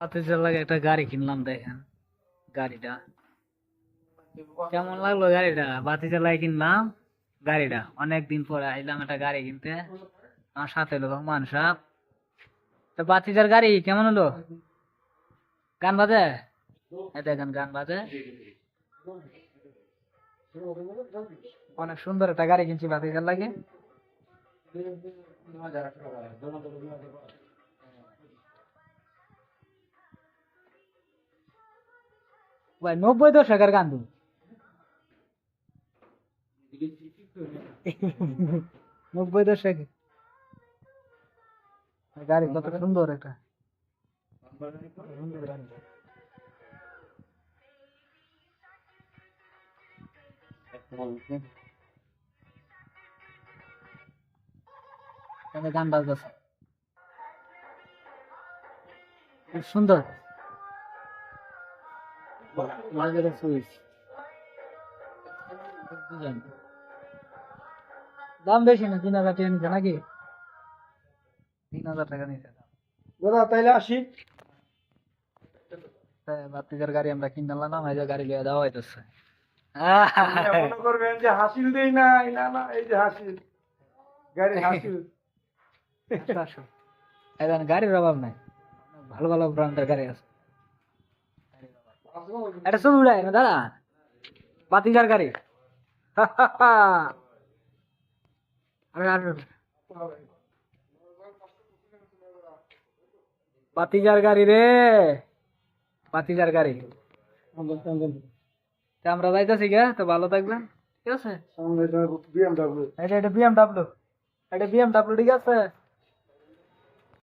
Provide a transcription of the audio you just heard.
হাতে লাগে একটা গাড়ি কিনলাম দেখেন, গাড়িটা। কেমন লাগল গাড়িটা? বাতি চালাই কিনলাম, গাড়িটা। অনেক দিন পরে আইলাম একটা গাড়ি কিনতে। আমার সাথে লোক মানুষ তো বাতিজার গাড়ি কেমন হলো? গান বাজে? দেখেন গান বাজে। অনেক সুন্দর একটা গাড়ি কিনছি বাতিজার লাগে। ভাই, নব্বই দশকের গান তো। নব্বই দশকে। গাড়ি কত সুন্দর একটা। সুন্দর গাড়ি। গান বাজতেছে। সুন্দর। লাগারে সুইচ দাম বেশি না তিন হাজার টাকা নিচ্ছে নাকি তিন হাজার টাকা নিচ্ছে দাদা তাইলে আসি বাতিজার গাড়ি আমরা কিনে আনলাম এই যে গাড়ি লিয়ে দেওয়া হইতেছে মনে করবেন যে হাসিল দেই না এই না না এই যে হাসিল গাড়ি হাসিল গাড়ির অভাব নাই ভালো ভালো ব্র্যান্ডের গাড়ি আছে এটা শুধু উড়ায় না দাদা বাতিজার গাড়ি। বাতিজার গাড়ি রে। বাতিজার গাড়ি। আমরা যাইতেছি গে তো ভালো থাকবেন। ঠিক আছে? বিএমডাব্লিউ। এটা এটা বিএমডাব্লিউ। এটা বিএমডাব্লিউ ঠিক আছে?